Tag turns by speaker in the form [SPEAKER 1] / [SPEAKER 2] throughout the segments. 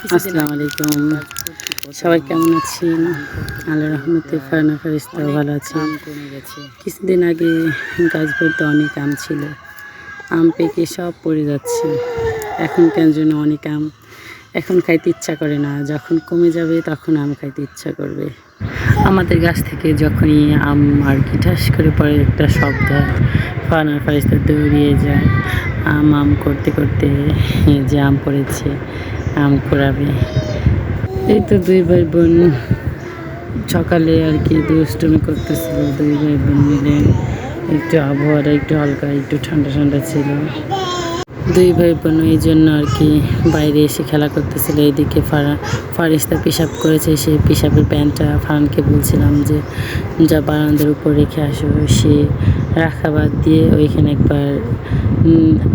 [SPEAKER 1] আসসালামু আলাইকুম। সবাই কেমন আছেন? আল্লাহ রহমতে ফারানা ফারিস্তাও ভালো আছে কিছুদিন আগে গাছ ভরতে অনেক আম ছিল। আম পেকে সব পড়ে যাচ্ছে। এখন কেন জন্য অনেক আম। এখন খাইতে ইচ্ছা করে না। যখন কমে যাবে তখন আম খাইতে ইচ্ছা করবে। আমাদের গাছ থেকে যখনই আম আর কি ঠাস করে পরে একটা শব্দ ফারানা ফারিস্তা দৌড়িয়ে যায়। আম আম করতে করতে যে আম পড়েছে। আম কুড়াবে। এই তো দুই ভাই বোন। সকালে আর কি দুষ্টুমি করতেছিল দুই ভাই বোন মিলে। একটু আবহাওয়াটা একটু হালকা, একটু ঠান্ডা ঠান্ডা ছিল। দুই ভাই বোন এই জন্য আর কি বাইরে এসে খেলা করতেছিল। এইদিকে ফারা ফারিস্তা পেশাব করেছে। সেই পেশাবের প্যান্টটা ফারানকে বলছিলাম যে, যা বারান্দার উপর রেখে আসো। সে রাখা বাদ দিয়ে ওইখানে একবার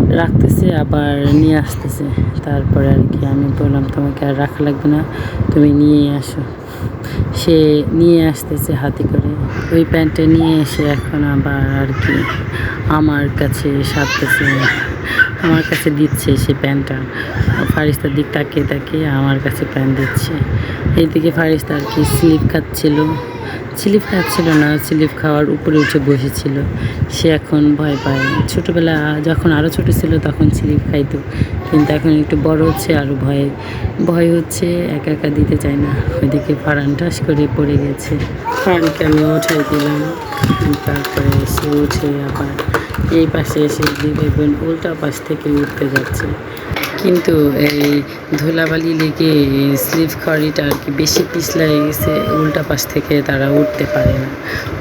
[SPEAKER 1] রাখতেছে, আবার নিয়ে আসতেছে। তারপরে আর কি আমি বললাম, তোমাকে আর রাখা লাগবে না, তুমি নিয়ে আসো। সে নিয়ে আসতেছে হাতে করে। ওই প্যান্টটা নিয়ে এসে এখন আবার আর কি আমার কাছে সারতেছে। আমার কাছে দিচ্ছে সে প্যান্টটা। ফারিস্তার দিক তাকিয়ে তাকিয়ে আমার কাছে প্যান্ট দিচ্ছে। এইদিকে ফারিস্তা আর কি স্লিপ খাচ্ছিল। স্লিপ খাচ্ছিল না, স্লিপ খাওয়ার উপরে উঠে বসেছিল। সে এখন ভয় পায়। ছোটোবেলা যখন আরও ছোটো ছিল তখন স্লিপ খাইতো। কিন্তু এখন একটু বড় হচ্ছে আরও ভয় ভয় হচ্ছে, একা একা দিতে চায় না। ওইদিকে ফারান ঠাস করে পড়ে গেছে। ফারানকে আমি উঠাই দিলাম। তারপরে সে উঠে আবার এই পাশে এসে বোন উল্টা পাশ থেকে উঠতে যাচ্ছে। কিন্তু এই ধুলাবালি লেগে স্লিপ খড়িটা আর কি বেশি পিছলাই গেছে উল্টা পাশ থেকে তারা উঠতে পারে না।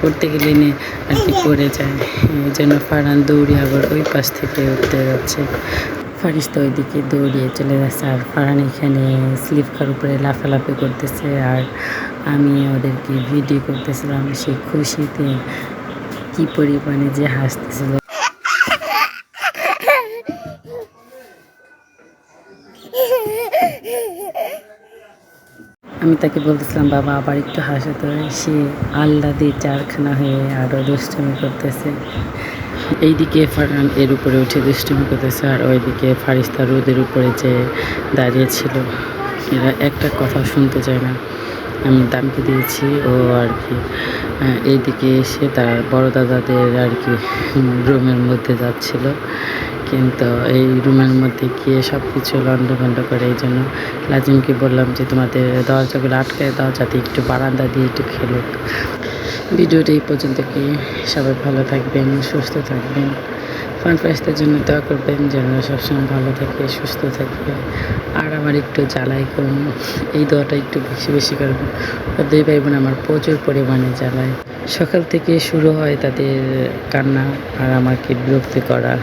[SPEAKER 1] উঠতে গেলে আর কি পড়ে যায়। এই জন্য ফারান দৌড়ে আবার ওই পাশ থেকে উঠতে যাচ্ছে। ফারিস্তা ওইদিকে দৌড়িয়ে চলে যাচ্ছে আর ফারান এখানে স্লিপ খার উপরে লাফালাফি করতেছে আর আমি ওদেরকে ভিডিও করতেছিলাম সেই খুশিতে কী পরিমাণে যে হাসতেছিল। আমি তাকে বলতেছিলাম, বাবা, আবার একটু হাসাতে হয় সে আল্লাহ দিয়ে চারখানা হয়ে আরও দুষ্টুমি করতেছে। এইদিকে ফারহান এর উপরে উঠে দুষ্টুমি করতেছে আর ওইদিকে ফারিস্তা রোদের উপরে যে দাঁড়িয়েছিল এরা একটা কথা শুনতে চায় না। আমি দামকে দিয়েছি, ও আর কি। এইদিকে এসে তার বড় দাদাদের আর কি রুমের মধ্যে যাচ্ছিল। কিন্তু এই রুমের মধ্যে গিয়ে সব কিছু লন্ডভন্ড করে এই জন্য লাজিমকে বললাম যে তোমাদের দরজাগুলো আটকায় দাও যাতে একটু বারান্দা দিয়ে একটু খেলুক। ভিডিওটা এই পর্যন্ত কি? সবাই ভালো থাকবেন, সুস্থ থাকবেন। ফান ফাইস্তার জন্য দোয়া করবেন যেন সবসময় ভালো থাকে, সুস্থ থাকে। আর আমার একটু জ্বালাই করুন, এই দোয়াটা একটু বেশি বেশি করবেন দুই ভাই বোন আমার প্রচুর পরিমাণে জ্বালায়। সকাল থেকে শুরু হয় তাদের কান্না আর আমাকে বিরক্তি করা।